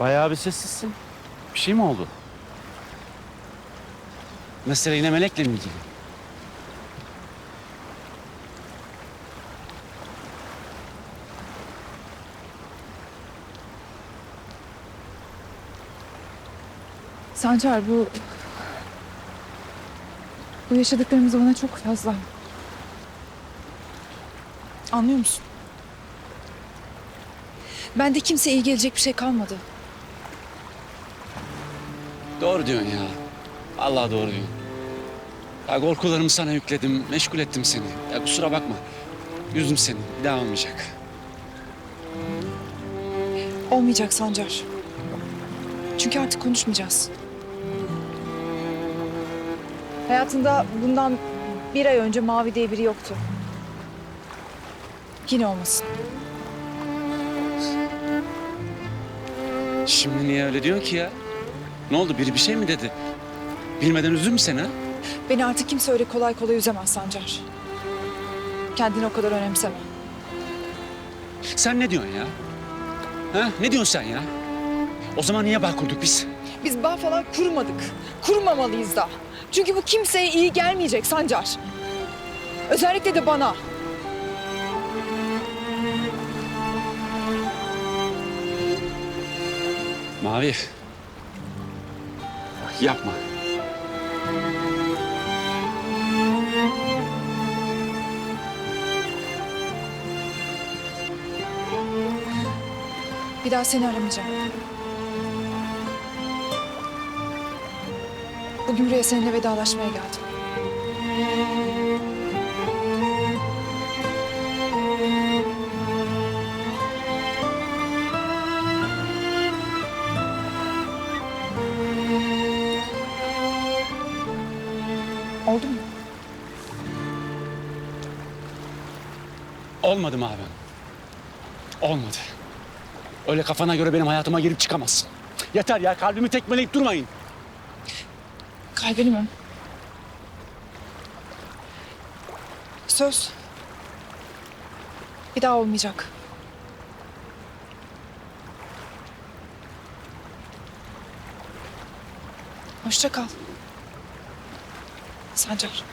Bayağı bir sessizsin. Bir şey mi oldu? Mesele yine Melek'le mi ilgili? Sancar bu... Bu yaşadıklarımız bana çok fazla. Anlıyor musun? Bende kimseye iyi gelecek bir şey kalmadı. Doğru diyorsun ya. Allah doğru diyorsun. Ya korkularımı sana yükledim, meşgul ettim seni. Ya kusura bakma. Üzdüm seni. Bir daha olmayacak. Olmayacak Sancar. Çünkü artık konuşmayacağız. Hayatında bundan bir ay önce Mavi diye biri yoktu. Yine olmasın. Şimdi niye öyle diyorsun ki ya? Ne oldu? Biri bir şey mi dedi? Bilmeden üzdün mü seni ha? Beni artık kimse öyle kolay kolay üzemez Sancar. Kendini o kadar önemseme. Sen ne diyorsun ya? Ha? Ne diyorsun sen ya? O zaman niye bağ kurduk biz? Biz bağ falan kurmadık. Kurmamalıyız da. Çünkü bu kimseye iyi gelmeyecek Sancar. Özellikle de bana. Mavi. Yapma. Bir daha seni aramayacağım. Bugün buraya seninle vedalaşmaya geldim. Olmadı mı abi? Olmadı. Öyle kafana göre benim hayatıma girip çıkamazsın. Yeter ya kalbimi tekmeleyip durmayın. Kalbini mi? Söz. Bir daha olmayacak. Hoşça kal. Sancar.